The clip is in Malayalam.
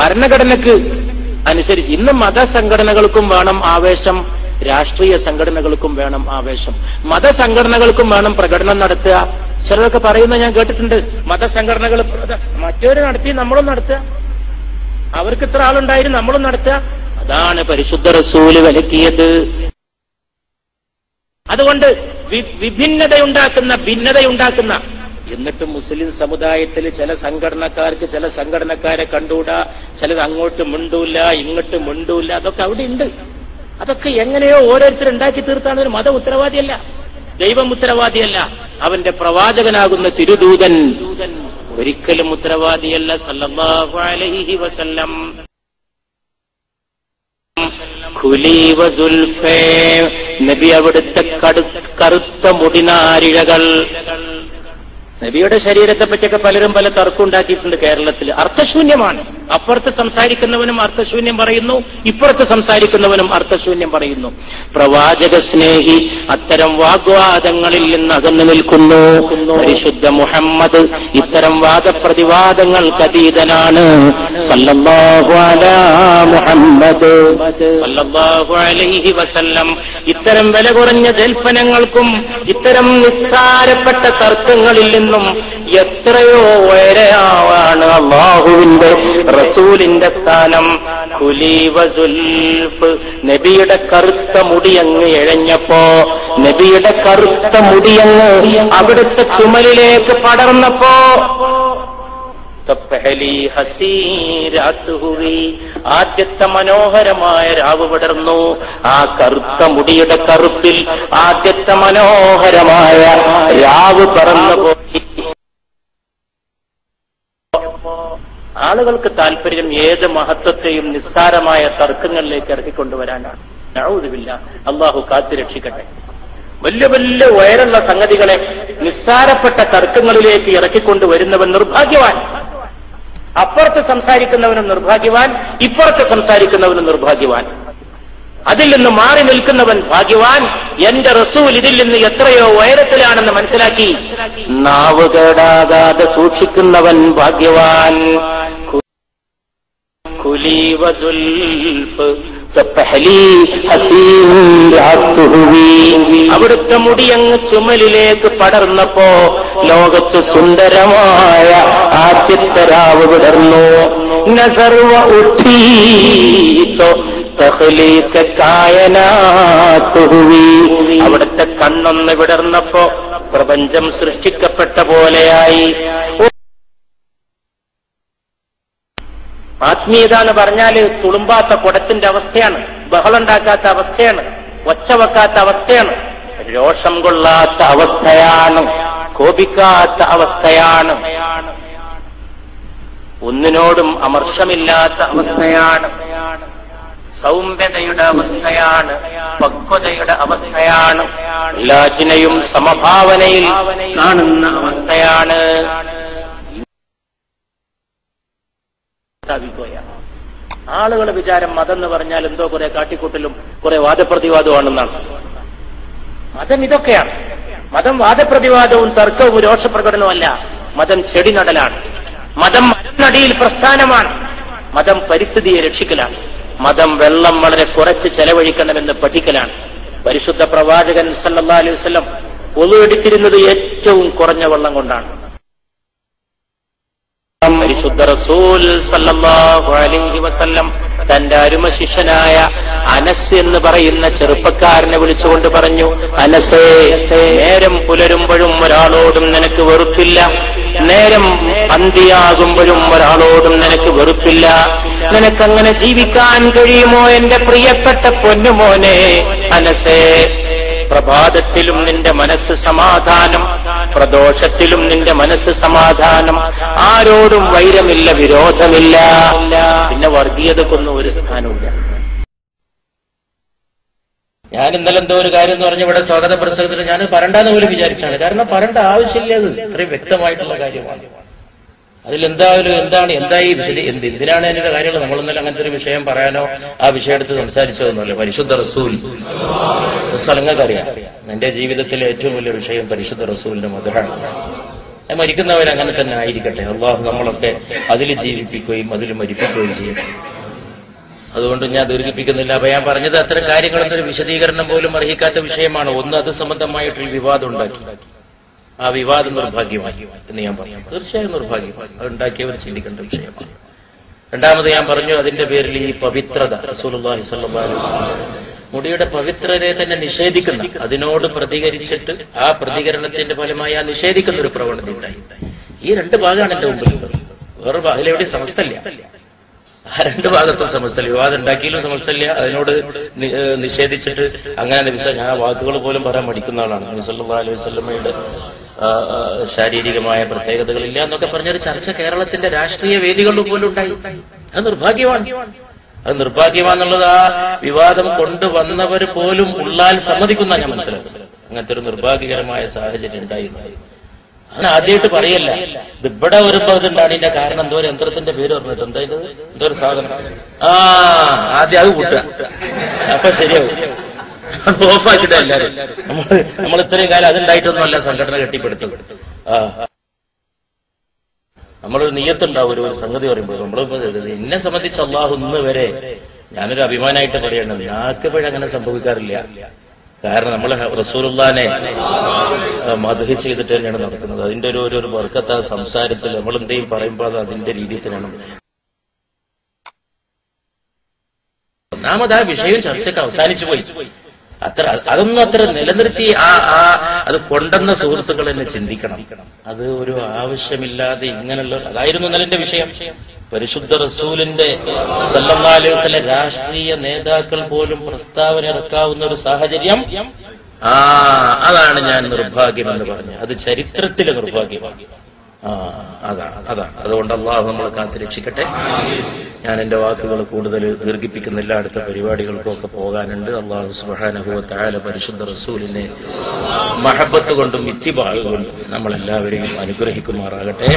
ഭരണഘടനക്ക് അനുസരിച്ച് ഇന്ന് മതസംഘടനകൾക്കും വേണം ആവേശം രാഷ്ട്രീയ സംഘടനകൾക്കും വേണം ആവേശം. മതസംഘടനകൾക്കും വേണം പ്രകടനം നടത്തുക. ചിലരൊക്കെ പറയുന്നത് ഞാൻ കേട്ടിട്ടുണ്ട് മതസംഘടനകൾ മറ്റൊരു നടത്തി നമ്മളും നടത്തുക. അവർക്ക് ഇത്ര ആളുണ്ടായിരുന്നു നമ്മളും നടത്തുക. അതാണ് പരിശുദ്ധ റസൂൽ വിലക്കിയത്. അതുകൊണ്ട് വിഭിന്നതയുണ്ടാക്കുന്ന ഭിന്നതയുണ്ടാക്കുന്ന എന്നിട്ട് മുസ്ലിം സമുദായത്തിൽ ചില സംഘടനക്കാർക്ക് ചില സംഘടനക്കാരെ കണ്ടൂടാ ചിലത് അങ്ങോട്ട് മിണ്ടൂല ഇങ്ങോട്ട് മിണ്ടൂല അതൊക്കെ അവിടെ ഉണ്ട്. അതൊക്കെ എങ്ങനെയോ ഓരോരുത്തർ ഉണ്ടാക്കി തീർത്താണ് ഒരു മത ഉത്തരവാദിയല്ല ദൈവം ഉത്തരവാദിയല്ല. അവന്റെ പ്രവാചകനാകുന്ന തിരുദൂതൻ ഒരിക്കലും ഉത്തരവാദിയല്ല. സല്ലല്ലാഹു അലൈഹി വസല്ലം. നബി അവിടുത്തെ കറുത്ത മുടിനാരിഴകൾ. നബിയുടെ ശരീരത്തെ പറ്റിയൊക്കെ പലരും പല തർക്കം ഉണ്ടാക്കിയിട്ടുണ്ട് കേരളത്തിൽ. അർത്ഥശൂന്യമാണ്. അപ്പുറത്ത് സംസാരിക്കുന്നവനും അർത്ഥശൂന്യം പറയുന്നു ഇപ്പുറത്ത് സംസാരിക്കുന്നവനും അർത്ഥശൂന്യം പറയുന്നു. പ്രവാചക സ്നേഹി അത്തരം വാഗ്വാദങ്ങളിൽ നിന്ന് അകന്നു നിൽക്കുന്നു. പരിശുദ്ധ മുഹമ്മദ് ഇത്തരം വാദപ്രതിവാദങ്ങൾ സല്ലല്ലാഹു അലൈഹി വസല്ലം. ഇത്തരം വില കുറഞ്ഞ ജൽപ്പനങ്ങൾക്കും ഇത്തരം നിസ്സാരപ്പെട്ട തർക്കങ്ങളിൽ നിന്നും എത്രയോ വരെയാണ് അള്ളാഹുവിന്റെ റസൂലിന്റെ സ്ഥാനം കുലീവസുൽഫ് നബിയുടെ കറുത്ത മുടിയങ്ങ് എഴഞ്ഞപ്പോ നബിയുടെ കറുത്ത മുടിയങ്ങ് അവിടുത്തെ ചുമലിലേക്ക് പടർന്നപ്പോ ആദ്യത്തെ മനോഹരമായ രാവ് പടർന്നു. ആ കറുത്ത മുടിയുടെ കറുപ്പിൽ ആദ്യത്തെ മനോഹരമായ രാവ് പറന്നു പോയി ആളുകൾക്ക് താല്പര്യം ഏത് മഹത്വത്തെയും നിസ്സാരമായ തർക്കങ്ങളിലേക്ക് ഇറക്കിക്കൊണ്ടുവരാനാണ്. നഴുതുമില്ല അള്ളാഹു കാത്തു രക്ഷിക്കട്ടെ. വലിയ വലിയ ഉയരുള്ള സംഗതികളെ നിസ്സാരപ്പെട്ട തർക്കങ്ങളിലേക്ക് ഇറക്കിക്കൊണ്ടുവരുന്നവൻ നിർഭാഗ്യവാൻ. അപ്പുറത്ത് സംസാരിക്കുന്നവനും നിർഭാഗ്യവാൻ ഇപ്പുറത്ത് സംസാരിക്കുന്നവനും നിർഭാഗ്യവാൻ. അതിൽ നിന്ന് മാറി നിൽക്കുന്നവൻ ഭാഗ്യവാൻ. എന്റെ റസൂൽ ഇതിൽ നിന്ന് എത്രയോ ഉയരത്തിലാണെന്ന് മനസ്സിലാക്കി. നാവ് കേടാകാതെ സൂക്ഷിക്കുന്നവൻ ഭാഗ്യവാൻ. കുലി وزلف അവിടുത്തെ മുടി അവിടുത്തെ മുടിയങ്ങ് ചുമലിലേക്ക് പടർന്നപ്പോ ലോകത്ത് സുന്ദരമായ ആദ്യത്തെ രാവ് വിടർന്നു. നസർവ ഉട്ടീത്തോ. അവിടുത്തെ കണ്ണൊന്ന് വിടർന്നപ്പോ പ്രപഞ്ചം സൃഷ്ടിക്കപ്പെട്ട പോലെയായി. ആത്മീയത എന്ന് പറഞ്ഞാൽ തുളുമ്പാത്ത കുടത്തിന്റെ അവസ്ഥയാണ് ബഹളുണ്ടാക്കാത്ത അവസ്ഥയാണ് ഒച്ച വെക്കാത്ത അവസ്ഥയാണ് രോഷം കൊള്ളാത്ത അവസ്ഥയാണ് കോപിക്കാത്ത അവസ്ഥയാണ്. ഒന്നിനോടും അമർഷമില്ലാത്ത അവസ്ഥയാണ് സൗമ്യതയുടെ അവസ്ഥയാണ് പക്വതയുടെ അവസ്ഥയാണ് എല്ലാറ്റിനെയും സമഭാവനയിൽ കാണുന്ന അവസ്ഥയാണ്. സ്ഥാപിക്കുകയാണ് ആളുകൾ വിചാരം മതം എന്ന് പറഞ്ഞാൽ എന്തോ കുറെ കാട്ടിക്കൂട്ടലും കുറെ വാദപ്രതിവാദമാണെന്നാണ് മതം ഇതൊക്കെയാണ്. മതം വാദപ്രതിവാദവും തർക്കവും രോഷപ്രകടനവുമല്ല മതം ചെടി നടലാണ് മതം മരനടിയിൽ പ്രസ്ഥാനമാണ്. മതം പരിസ്ഥിതിയെ രക്ഷിക്കലാണ്. മതം വെള്ളം വളരെ കുറച്ച് ചെലവഴിക്കണമെന്ന് പഠിക്കലാണ്. പരിശുദ്ധ പ്രവാചകൻ സല്ലാ അലൈഹി എടുത്തിരുന്നത് ഏറ്റവും കുറഞ്ഞ വെള്ളം കൊണ്ടാണ്. പരിശുദ്ധ റസൂൽ സല്ലല്ലാഹു അലൈഹി വസല്ലം തന്റെ അരുമ ശിഷ്യനായ അനസ് എന്ന് പറയുന്ന ചെറുപ്പക്കാരനെ വിളിച്ചുകൊണ്ട് പറഞ്ഞു അനസേ നേരം പുലരുമ്പോഴും ഒരാളോടും നിനക്ക് വെറുപ്പില്ല. നേരം പന്തിയാകുമ്പോഴും ഒരാളോടും നിനക്ക് വെറുപ്പില്ല. നിനക്കങ്ങനെ ജീവിക്കാൻ കഴിയുമോ? എന്റെ പ്രിയപ്പെട്ട പൊന്നുമോനെ അനസേ പ്രഭാതത്തിലും നിന്റെ മനസ്സ് സമാധാനം പ്രദോഷത്തിലും നിന്റെ മനസ്സ് സമാധാനം. ആരോടും വൈരമില്ല വിരോധമില്ല. പിന്നെ വർഗീയതക്കൊന്നും ഒരു സ്ഥാനമില്ല ഞാൻ ഇന്നലെ എന്തോ ഒരു കാര്യം എന്ന് പറഞ്ഞ ഇവിടെ സ്വാഗത പ്രസംഗത്തിൽ ഞാൻ പറണ്ടെന്ന് പോലും വിചാരിച്ചാണ് കാരണം പറണ്ട ആവശ്യമില്ല അത് ഇത്രയും വ്യക്തമായിട്ടുള്ള കാര്യമാണ്. അതിലെന്തായാലും എന്താണ് എന്താ ഈ വിശദ എന്ത് എന്തിനാണ് അതിന്റെ കാര്യങ്ങൾ? നമ്മൾ ഇന്നലെ അങ്ങനത്തെ ഒരു വിഷയം പറയാനോ ആ വിഷയം എടുത്ത് സംസാരിച്ചതൊന്നുമല്ല പരിശുദ്ധ റസൂൽ. സ്ഥലങ്ങൾക്കറിയാം എന്റെ ജീവിതത്തിലെ ഏറ്റവും വലിയ വിഷയം പരിശുദ്ധ റസൂലിന്റെ മധുരാണ് മരിക്കുന്നവർ അങ്ങനെ തന്നെ ആയിരിക്കട്ടെ. അള്ളാഹു നമ്മളൊക്കെ അതിൽ ജീവിപ്പിക്കുകയും അതിൽ മരിപ്പിക്കുകയും ചെയ്യട്ടെ അതുകൊണ്ട് ഞാൻ ദീർഘിപ്പിക്കുന്നില്ല. അപ്പൊ ഞാൻ പറഞ്ഞത് അത്തരം കാര്യങ്ങളൊന്നും വിശദീകരണം പോലും അർഹിക്കാത്ത വിഷയമാണ്. ഒന്ന് അത് സംബന്ധമായിട്ടൊരു വിവാദം ഉണ്ടാക്കി. ആ വിവാദം നിർഭാഗ്യമായി എന്ന് ഞാൻ പറഞ്ഞു. തീർച്ചയായും നിർഭാഗ്യമായി. അത് ഉണ്ടാക്കിയവർ ചിന്തിക്കേണ്ട വിഷയമാണ്. രണ്ടാമത് ഞാൻ പറഞ്ഞു അതിന്റെ പേരിൽ ഈ പവിത്രത വസല്ലം മുടിയുടെ പവിത്രതയെ തന്നെ നിഷേധിക്കുന്ന അതിനോട് പ്രതികരിച്ചിട്ട് ആ പ്രതികരണത്തിന്റെ ഫലമായി ആ നിഷേധിക്കുന്ന ഒരു പ്രവണത ഉണ്ടായി. ഈ രണ്ട് ഭാഗമാണ് എന്റെ മുമ്പിലുള്ളത് വേറെ അതിലെവിടെയും സമസ്തല്ല ആ രണ്ട് ഭാഗത്തും സമസ്തല്ല വിവാദം ഉണ്ടാക്കിയാലും സമസ്തല്ല അതിനോട് നിഷേധിച്ചിട്ട് അങ്ങനെ ഞാൻ വാക്കുകൾ പോലും പറയാൻ മടിക്കുന്ന ആളാണ്. അലൈഹി വസല്ലമയുടെ ശാരീരികമായ പ്രത്യേകതകളില്ല എന്നൊക്കെ പറഞ്ഞൊരു ചർച്ച കേരളത്തിന്റെ രാഷ്ട്രീയ വേദികളിൽ പോലും ഉണ്ടായി. അത് നിർഭാഗ്യമാണ്. അത് നിർഭാഗ്യമാണെന്നുള്ളത് ആ വിവാദം കൊണ്ടുവന്നവർ പോലും ഉള്ളാൽ സമ്മതിക്കുന്ന ഞാൻ മനസ്സിലാക്കുന്നത് അങ്ങനത്തെ ഒരു നിർഭാഗ്യകരമായ സാഹചര്യം ഉണ്ടായി. അങ്ങനെ ആദ്യമായിട്ട് പറയല്ല. ഇത് ഇവിടെ വരുമ്പോ ഇതുണ്ടാണ്. ഇതിന്റെ കാരണം എന്തോ യന്ത്രത്തിന്റെ പേര് പറഞ്ഞിട്ട് എന്താ ഇത്? എന്തോ ഒരു സാധനം. ആ ആദ്യം അത് കൂട്ടുക. അപ്പൊ ശരിയാവും. അത് ഓഫാക്കിട്ട് എല്ലാരും. നമ്മൾ നമ്മൾ ഇത്രയും കാലം അതുണ്ടായിട്ടൊന്നുമല്ല സംഘടന കെട്ടിപ്പടുത്തത്. ആ. നമ്മളൊരു നീയത്തുണ്ടാവും ഒരു സംഗതി പറയുമ്പോൾ നമ്മൾ എന്നെ സംബന്ധിച്ച് അള്ളാഹു ഇന്ന് വരെ ഞാനൊരു അഭിമാനമായിട്ട് പറയണം. ഞാക്കിപ്പോഴും അങ്ങനെ സംഭവിക്കാറില്ല. കാരണം നമ്മൾ റസൂലുള്ളാനെ മധുഹി ചെയ്തിട്ട് തന്നെയാണ് നടക്കുന്നത്. അതിന്റെ ഒരു- ഒരു വർക്കത്ത സംസാരത്തിൽ നമ്മൾ എന്തെയും പറയുമ്പോൾ അത് അതിന്റെ രീതിയിൽ തന്നെയാണ്. ഒന്നാമത് ആ വിഷയം ചർച്ചയ്ക്ക് അവസാനിച്ചു പോയി. അത്ര അതൊന്നും അത്ര നിലനിർത്തി ആ ആ അത് കൊണ്ടെന്ന സുഹൃത്തുക്കൾ തന്നെ ചിന്തിക്കണം. അത് ഒരു ആവശ്യമില്ലാതെ ഇങ്ങനെയുള്ള അതായിരുന്നു ഇന്നലെ എന്റെ വിഷയം. പരിശുദ്ധ റസൂലിന്റെ വസല്ലം രാഷ്ട്രീയ നേതാക്കൾ പോലും പ്രസ്താവന ഇറക്കാവുന്ന ഒരു സാഹചര്യം. ആ അതാണ് ഞാൻ നിർഭാഗ്യം എന്ന് പറഞ്ഞത് അത് ചരിത്രത്തിലെ നിർഭാഗ്യമാണ് അതാണ് അതാണ് അതുകൊണ്ട് അള്ളാഹു നമ്മളെ കാത്തു രക്ഷിക്കട്ടെ. ഞാൻ എന്റെ വാക്കുകൾ കൂടുതൽ ദീർഘിപ്പിക്കുന്നില്ല. അടുത്ത പരിപാടികൾക്കൊക്കെ പോകാനുണ്ട്. അള്ളാഹു സുബാനഹുവ താല പരിശുദ്ധ റസൂലിനെ മഹബത്ത് കൊണ്ടും ഇത്തിബാഹ് കൊണ്ടും നമ്മളെല്ലാവരെയും അനുഗ്രഹിക്കുമാറാകട്ടെ.